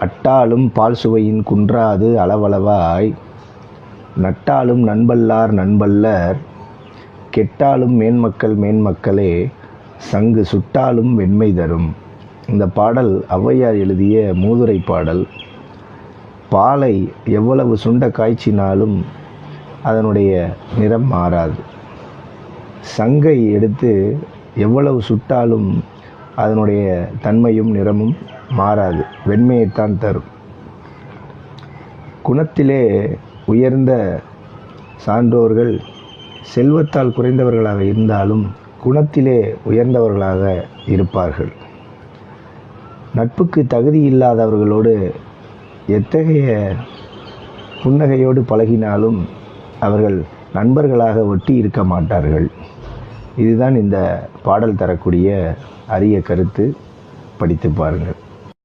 அட்டாலும் பால் சுவையின் குன்றாது அளவளவாய். நட்டாலும் நண்பல்லார் நண்பல்லர் கெட்டாலும் மேன்மக்கள் மேன்மக்களே சங்கு சுட்டாலும் வெண்மை தரும். இந்த பாடல் ஔவையார் எழுதிய மூதுரை பாடல். பாலை எவ்வளவு சுண்ட காய்ச்சினாலும் அதனுடைய நிறம் மாறாது. சங்கை எடுத்து எவ்வளவு சுட்டாலும் அதனுடைய தன்மையும் நிறமும் மாறாது. வெண்மையைத்தான் தரும். குணத்திலே உயர்ந்த சான்றோர்கள் செல்வத்தால் குறைந்தவர்களாக இருந்தாலும் குணத்திலே உயர்ந்தவர்களாக இருப்பார்கள். நட்புக்கு தகுதி இல்லாதவர்களோடு எத்தகைய புன்னகையோடு பழகினாலும் அவர்கள் நண்பர்களாக ஒட்டி இருக்க மாட்டார்கள். இதுதான் இந்த பாடல் தரக்கூடிய அரிய கருத்து படித்து பாருங்கள்.